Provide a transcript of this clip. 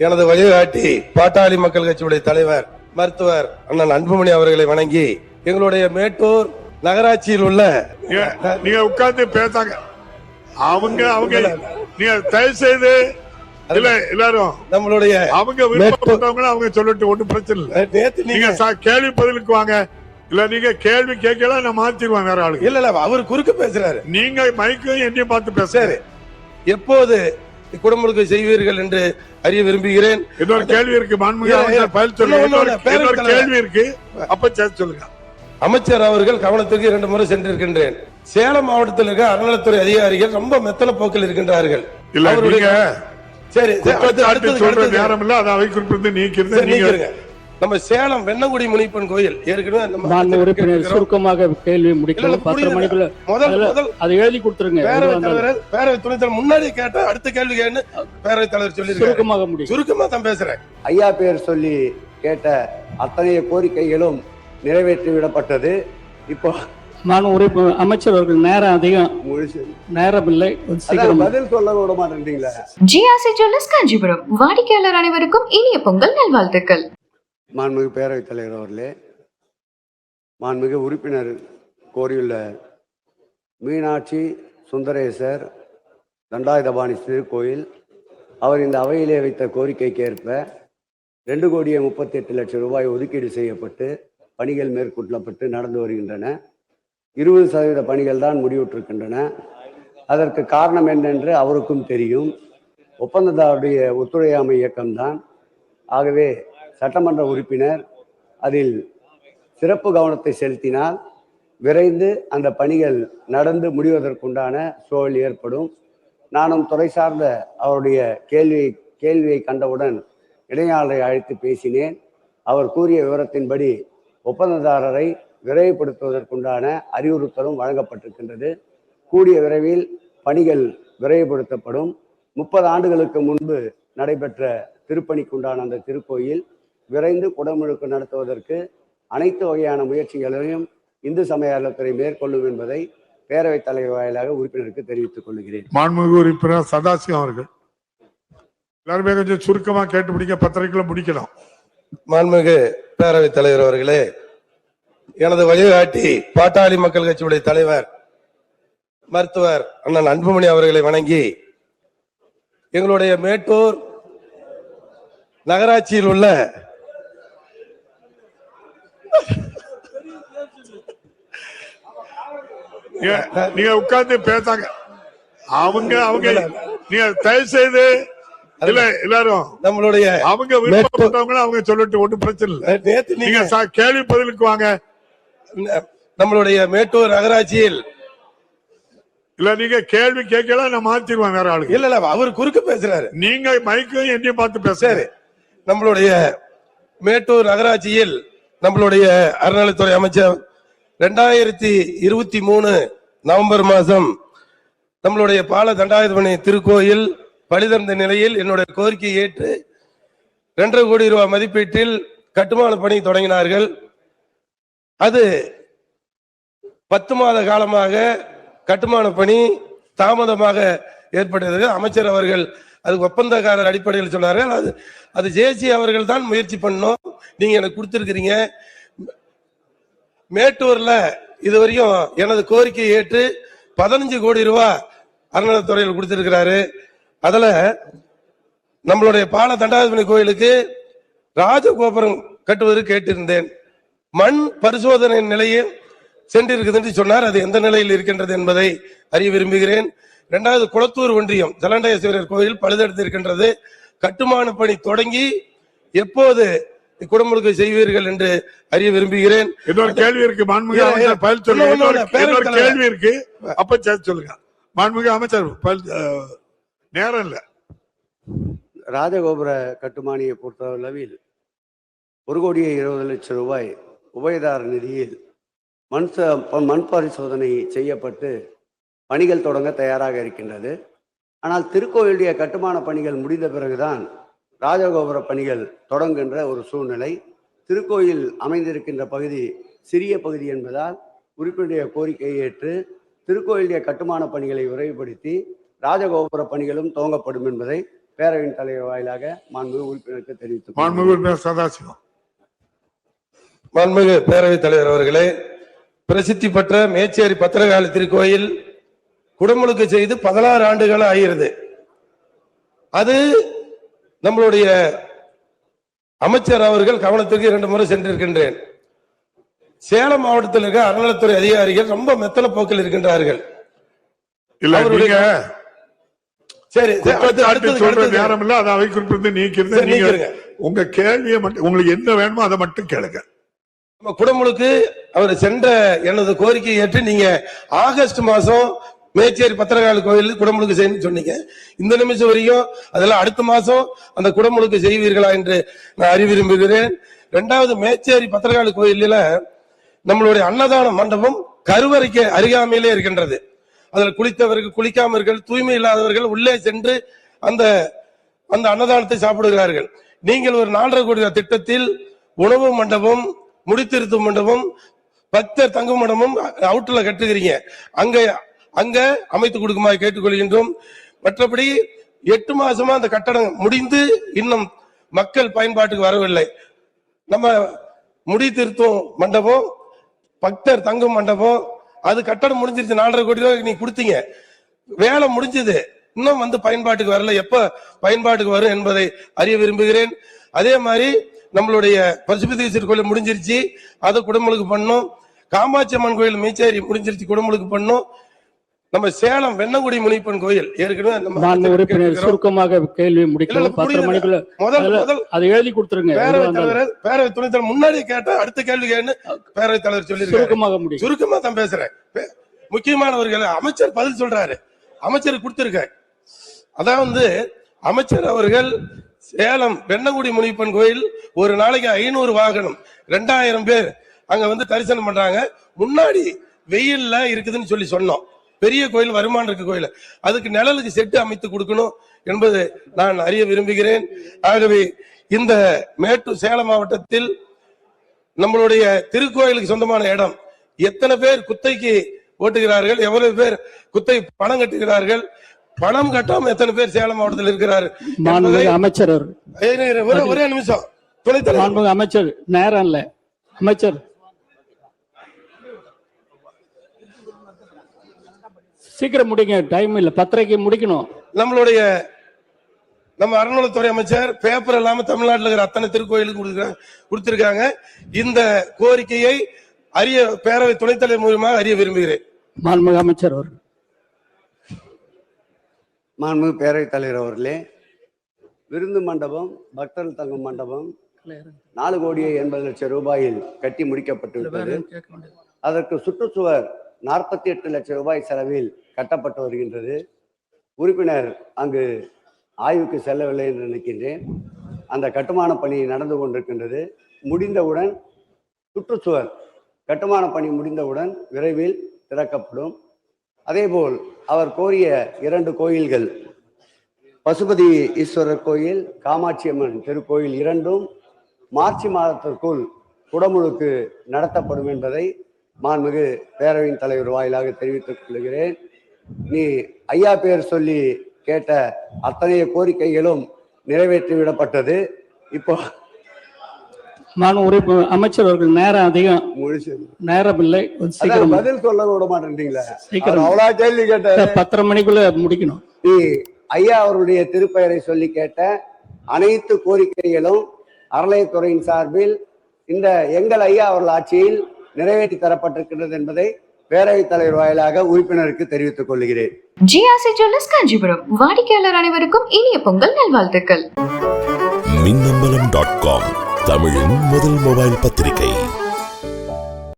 எனது வழிகாட்டி பாட்டாளி மக்கள் கட்சியுடைய தலைவர் மருத்துவர் அண்ணன் அன்புமணி அவர்களை வணங்கி எங்களுடைய மேட்டூர் நகராட்சியில் உள்ள நீங்க- உட்கார்ந்து பேசாங்க. அவங்க அவங்க நீங்க தயவு செய்து இல்ல எல்லாரும் நம்மளுடைய அவங்க விருப்பப்பட்டவங்க அவங்க சொல்லட்டும் ஒண்ணும் பிரச்சனை இல்ல. நேத்து நீங்க கேள்வி பதிலுக்கு வாங்க. இல்ல நீங்க கேள்வி கேட்கல நான் மாத்திடுவேன் வேற ஆளுங்க? இல்ல இல்ல அவர் குறுக்க பேசுறாரு. நீங்க மைக்கும் என்னையும் பார்த்து பேசுறேன் சரி. எப்போது குடும்பங்களுக்கு செய்வீர்கள் என்று அறிய விரும்புகிறேன். இன்னொரு கேள்வி இருக்கு சொல்லுங்க. கேள்வி இருக்கு. அப்ப அமைச்சர் அவர்கள் கவனத்துக்கு இரண்டு முறை சென்றிருக்கின்றேன். சேலம் மாவட்டத்தில் இருக்க அறநிலைத்துறை அதிகாரிகள் ரொம்ப மெத்தன போக்கில் இருக்கின்றார்கள். இல்ல சரி அடுத்தது. நேரம் இல்ல அதை அவை குறிப்பிட்டு நீக்கிறது நீங்க. நம்ம சேலம் வெண்ணங்குடி முனிப்பன் கோயில் ஏற்கனவே நம்ம மாண்பு உறுப்பினர். சுருக்கமாக கேள்வி முடிக்கணும் புரியுது. மணிக்குள்ள முதல் முதல் அதை எழுதி கொடுத்துருங்க. பேரவைத். தலைவர் பேரவைத் துணைத் தலைவர் முன்னாடி கேட்டா அடுத்த கேள்வி கேன்னு பேரவைத் தலைவர் சொல்லியிருக்காரு. சுருக்கமாக முடியும். சுருக்கமா தான் பேசுறேன். ஐயா பேர் சொல்லி கேட்ட அத்தனை கோரிக்கைகளும் நிறைவேற்றி விடப்பட்டது. இப்போ மாண்பு உறுப்பு அமைச்சர் அவர்கள் நேரம் அதிகம் நேரம் இல்லை பதில் சொல்ல விட மாட்டேன்றீங்களா. GRC jewellers Kanchipuram. வாடிக்கையாளர் அனைவருக்கும் இனிய பொங்கல் நல்வாழ்த்துக்கள். மாண்புமிகு பேரவைத் தலைவர் அவர்களே மாண்புமிகு உறுப்பினர் கோரியுள்ள மீனாட்சி சுந்தரேசர் தண்டாயுதபாணி திருக்கோயில் அவர் இந்த அவையிலே வைத்த கோரிக்கைக்கு ஏற்ப ரெண்டு கோடியே முப்பத்தி எட்டு லட்சம் ரூபாய் ஒதுக்கீடு செய்யப்பட்டு பணிகள் மேற்கொள்ளப்பட்டு நடந்து வருகின்றன. இருபது சதவீத பணிகள் தான் முடிவுற்றிருக்கின்றன. அதற்கு காரணம் என்னென்று அவருக்கும் தெரியும். ஒப்பந்ததாருடைய ஒத்துழையாமை இயக்கம்தான். ஆகவே சட்டமன்ற உறுப்பினர் அதில் சிறப்பு கவனத்தை செலுத்தினால் விரைந்து அந்த பணிகள் நடந்து முடிவதற்குண்டான சூழல் ஏற்படும். நானும் துறை சார்ந்த அவருடைய கேள்வியை கேள்வியை கண்டவுடன் இணையாளரை அழைத்து பேசினேன். அவர் கூறிய விவரத்தின்படி ஒப்பந்ததாரரை விரைவுபடுத்துவதற்குண்டான அறிவுறுத்தலும் வழங்கப்பட்டிருக்கின்றது. கூடிய விரைவில் பணிகள் விரைவுபடுத்தப்படும். முப்பது ஆண்டுகளுக்கு முன்பு நடைபெற்ற திருப்பணிக்குண்டான அந்த திருக்கோயில் விரைந்து குடமுழுக்கு நடத்துவதற்கு அனைத்து வகையான முயற்சிகளையும் இந்து சமய அறத்துறை மேற்கொள்ளும் என்பதை பேரவைத் தலைவர் வாயிலாக உறுப்பினருக்கு தெரிவித்துக் கொள்கிறேன். மாண்புமிகு உறுப்பினர் சதாசிவம் அவர்கள். எல்லாருமே கொஞ்சம் சுருக்கமா கேட்டு முடிக்க பத்திரிக்கைக்குள்ள முடிக்கலாம். மாண்புமிகு பேரவைத் தலைவர் அவர்களே எனது வழிகாட்டி பாட்டாளி மக்கள் கட்சியுடைய தலைவர் மருத்துவர் அண்ணன் அன்புமணி அவர்களை வணங்கி எங்களுடைய மேட்டூர் நகராட்சியில் உள்ள நீங்க- உட்கார்ந்து பேசாங்க. அவங்க அவங்க நீங்க தயவு செய்து இல்ல எல்லாரும் நம்மளுடைய அவங்க விருப்பப்பட்டவங்க அவங்க சொல்லட்டும் ஒண்ணும் பிரச்சனை இல்ல. நேத்து நீங்க கேள்வி பதிலுக்கு வாங்க. நம்மளுடைய மேட்டூர் நகராட்சியில் இல்ல நீங்க கேள்வி கேட்கல நான் மாத்திடுவேன் வேற ஆளுங்க இல்ல இல்ல அவர் குறுக்க பேசுறாரு. நீங்க மைக்கும் என்னையும் பார்த்து சரி. பேசுறேன் நம்மளுடைய மேட்டூர் நகராட்சியில் நம்மளுடைய அறநிலைத்துறை அமைச்சர் ரெண்டாயிரத்தி இருபத்தி மூணு நவம்பர் மாதம் நம்மளுடைய பால தண்டாயுதபணி திருக்கோயில் பழிதந்த நிலையில் என்னுடைய கோரிக்கையை ஏற்று ரெண்டரை கோடி ரூபாய் மதிப்பீட்டில் கட்டுமான பணி தொடங்கினார்கள். அது பத்து மாத காலமாக கட்டுமான பணி தாமதமாக ஏற்பட்டது. அமைச்சர் அவர்கள் அது ஒப்பந்தக்காரர் அடிப்படையில் சொன்னார்கள். அது அது ஜேசி அவர்கள் தான் முயற்சி பண்ணோம் நீங்க எனக்கு கொடுத்துருக்கிறீங்க. மேட்டூர்ல இதுவரையும் எனது கோரிக்கையை ஏற்று பதினஞ்சு கோடி ரூபாய் அறநிலைத்துறையில் கொடுத்திருக்கிறாரு. அதுல நம்மளுடைய பால தண்டாதிபதி கோயிலுக்கு ராஜகோபுரம் கட்டுவதற்கு கேட்டிருந்தேன். மண் பரிசோதனை நிலையில் சென்றிருக்குது என்று சொன்னார். அது எந்த நிலையில் இருக்கின்றது என்பதை அறிய விரும்புகிறேன். இரண்டாவது குளத்தூர் ஒன்றியம் ஜலண்டேஸ்வரர் கோயில் பழுதெடுத்து இருக்கின்றது கட்டுமான பணி தொடங்கி எப்போது குடமுழுக்கு செய்வீர்கள் என்று அறிய விரும்புகிறேன். இன்னொரு கேள்வி இருக்கு மாண்புமிகு பதில் சொல்லுங்க. கேள்வி இருக்கு. அப்ப சொல்லுங்க. மாண்புமிகு அமைச்சர் நேரம் இல்ல. ராஜகோபுர கட்டுமானியை பொறுத்தளவில் ஒரு கோடியே இருபது லட்சம் ரூபாய் உபயதார நிதியில் மண் ச- மண் பரிசோதனை செய்யப்பட்டு பணிகள் தொடங்க தயாராக இருக்கின்றது. ஆனால் திருக்கோயிலுடைய கட்டுமான பணிகள் முடிந்த பிறகுதான் ராஜகோபுர பணிகள் தொடங்குகின்ற ஒரு சூழ்நிலை. திருக்கோயில் அமைந்திருக்கின்ற பகுதி சிறிய பகுதி என்பதால் உறுப்பினுடைய கோரிக்கையை ஏற்று திருக்கோயிலுடைய கட்டுமான பணிகளை விரைவுபடுத்தி ராஜகோபுர பணிகளும் துவங்கப்படும் என்பதை பேரவையின் தலைவர் வாயிலாக மாண்புமிகு உறுப்பினருக்கு தெரிவித்துக் கொள்கிறேன். மாண்புமிகு சதாசிவம். மாண்புமிகு பேரவைத் தலைவர் அவர்களே பிரசித்தி பெற்ற மேச்சேரி பத்திரகாளி திருக்கோயில் குடமுழுக்கு செய்து பதினாறு ஆண்டுகள் ஆகிறது. அது நம்மளுடைய அமைச்சர் அவர்கள் கவனத்திற்கு இரண்டு முறை சென்றிருக்கின்றேன் சேலம் மாவட்டத்தில் இருக்க அறநிலைத்துறை அதிகாரிகள் ரொம்ப மெத்தன போக்கில் இருக்கின்றார்கள் சரி. நேரம் இல்ல அதை அவை குறிப்பிட்டு நீக்கிறது நீங்க. உங்க கேள்வியை மட்டும் உங்களுக்கு என்ன வேணுமோ அதை மட்டும் கேளுங்க நம்ம குடமுழுக்கு அவர் சென்ற எனது கோரிக்கையை ஏற்று நீங்க ஆகஸ்ட் மாசம் மேச்சேரி பத்திரகாளி கோயில் குடமுழுக்கு செய்யணும்னு சொன்னீங்க. இந்த நிமிஷம் வரைக்கும் அதெல்லாம் அடுத்த மாசம் அந்த குடமுழுக்கு செய்வீர்களா என்று நான் அறிவிரும்புகிறேன் ரெண்டாவது இரண்டாவது மேச்சேரி பத்திரகாளி கோயிலில் நம்மளுடைய அன்னதான மண்டபம் கருவறைக்கு அருகாமையிலே இருக்கின்றது. அதில் குளித்தவர்கள் குளிக்காமர்கள் தூய்மை இல்லாதவர்கள் உள்ளே சென்று அந்த அந்த அன்னதானத்தை சாப்பிடுகிறார்கள். நீங்கள் ஒரு நாலரை கோடி திட்டத்தில் உணவு மண்டபம் முடித்திருத்தும் மண்டபம் பக்தர் தங்கும் மண்டபம் அவுட்டில் கட்டுகிறீங்க. அங்கே அங்க அமைத்து கொடுக்குமாறு கேட்டுக்கொள்கின்றோம். மற்றபடி எட்டு மாசமா அந்த கட்டடம் முடிந்து இன்னும் மக்கள் பயன்பாட்டுக்கு வரவில்லை. நம்ம முடி திருத்தும் மண்டபம் பக்தர் தங்கும் மண்டபம் அது கட்டடம் முடிஞ்சிருச்சு நாலரை கோடி ரூபாய் நீங்க கொடுத்தீங்க. வேலை முடிஞ்சது. இன்னும் வந்து பயன்பாட்டுக்கு வரல. எப்ப பயன்பாட்டுக்கு வரும் என்பதை அறிய விரும்புகிறேன். அதே மாதிரி நம்மளுடைய பசுபதீஸ்வரர் கோயில் முடிஞ்சிருச்சு. அதை குடமுழுக்கு பண்ணும். காமாட்சி அம்மன் கோயில் மீச்சேரி முடிஞ்சிருச்சு குடமுழுக்கு பண்ணும். நம்ம சேலம் வெண்ணங்குடி முனிப்பன் கோயில் ஏற்கனவே உறுப்பினர் கேட்டிருக்கிறோம். சுருக்கமாக கேள்வி முடிக்கல புரியுது. மணிக்குள்ள முதல் முதல் அதை எழுதி கொடுத்துருங்க. இருந்தாலும். தலைவர் பேரவைத் துணைத் தலைவர் முன்னாடியே கேட்டா அடுத்த கேள்வி கேன்னு பேரவைத் தலைவர் சொல்லியிருக்காரு. சுருக்கமாக முடியும். சுருக்கமா தான் பேசுறேன். முக்கியமானவர்கள் அமைச்சர் பதில் சொல்றாரு. அமைச்சர் கொடுத்திருக்காரு. அதான் வந்து அமைச்சர் அவர்கள் சேலம் வெண்ணங்குடி முனிப்பன் கோயில் ஒரு நாளைக்கு ஐநூறு வாகனம் ரெண்டாயிரம் பேர் அங்க வந்து தரிசனம் பண்றாங்க. முன்னாடி வெயில்ல இருக்குதுன்னு சொல்லி சொன்னோம். பெரிய கோயில் வருமானம் இருக்க கோயில். அதுக்கு நிழலுக்கு செட்டு அமைத்து கொடுக்கணும் என்பது நான் அறிய விரும்புகிறேன். ஆகவே இந்த மேட்டூர் சேலம் மாவட்டத்தில் நம்மளுடைய திருக்கோயிலுக்கு சொந்தமான இடம். எத்தனை பேர் குத்தைக்கு ஓட்டுகிறார்கள் எவ்வளவு பேர் குத்தை பணம் கட்டுகிறார்கள் பணம் கட்டாம எத்தனை பேர் சேலம் மாவட்டத்தில் மாண்புமிகு அமைச்சர் ஒரே- நிமிஷம். துணைத் அமைச்சர் நேரம் இல்ல. அமைச்சர் சீக்கிரம் முடிங்க டைம் இல்ல. பத்தரைக்கு முடிக்கணும். நம்மளுடைய நம்ம அறநிலைத்துறை அமைச்சர் பேப்பர் இல்லாம தமிழ்நாட்டில் இருக்கிற அத்தனை திருக்கோயிலுக்கு கொடுத்திருக்காங்க கொடுத்திருக்காங்க. இந்த கோரிக்கையை அறிய பேரவை துணைத் தலைவர் மூலமாக அறிய விரும்புகிறேன். மாண்புமிகு அமைச்சர் அவர் மாண்புமிகு பேரவைத் தலைவர் அவர்களே விருந்து மண்டபம் பக்தர்கள் தங்கும் மண்டபம் நாலு கோடியே எண்பது லட்சம் ரூபாயில் கட்டி முடிக்கப்பட்டு விட்டது அதற்கு சுற்றுச்சுவர் நாற்பத்தி எட்டு லட்சம் ரூபாய் செலவில் கட்டப்பட்டு வருகின்றது. உறுப்பினர் அங்கு ஆய்வுக்கு செல்லவில்லை என்று நினைக்கின்றேன். அந்த கட்டுமான பணி நடந்து கொண்டிருக்கின்றது. முடிந்தவுடன் சுற்றுச்சுவர் கட்டுமான பணி முடிந்தவுடன் விரைவில் திறக்கப்படும். அதேபோல் அவர் கோரிய இரண்டு கோயில்கள். பசுபதி ஈஸ்வரர் கோயில் காமாட்சி அம்மன் திருக்கோயில் இரண்டும் மார்ச் மாதத்திற்குள் குடமுழுக்கு நடத்தப்படும் என்பதை மாண்புமிகு பேரவையின் தலைவர் வாயிலாக தெரிவித்துக் கொள்கிறேன். நீ ஐயா பேர் சொல்லி கேட்ட அத்தனை கோரிக்கைகளும் நிறைவேற்றி விடப்பட்டது இப்போ மாண்பு உறுப்பு அமைச்சர் அவர்கள் நேரம் அதிகம் நேரம் இல்லை சீக்கிரம் பதில் சொல்ல விட மாட்டேன்றீங்களா? சீக்கிரம். அவ்வளவு கேள்வி கேட்டாரு பத்தரை மணிக்குள்ள முடிக்கணும். நீ ஐயா அவருடைய திருப்பெயரை சொல்லி கேட்ட அனைத்து கோரிக்கைகளும் அறநிலையத்துறையின் சார்பில் இந்த எங்கள் ஐயா அவர்கள் ஆட்சியில் நிறைவேற்றி தரப்பட்டிருக்கின்றது என்பதை பேரவைத் தலைவர் வாயிலாக உறுப்பினருக்கு தெரிவித்துக் கொள்கிறேன். GRC jewellers Kanchipuram. வாடிக்கையாளர் அனைவருக்கும் இனிய பொங்கல் நல்வாழ்த்துக்கள். மின்னம்பலம் டாட் காம் தமிழின் முதல் மொபைல் பத்திரிகை.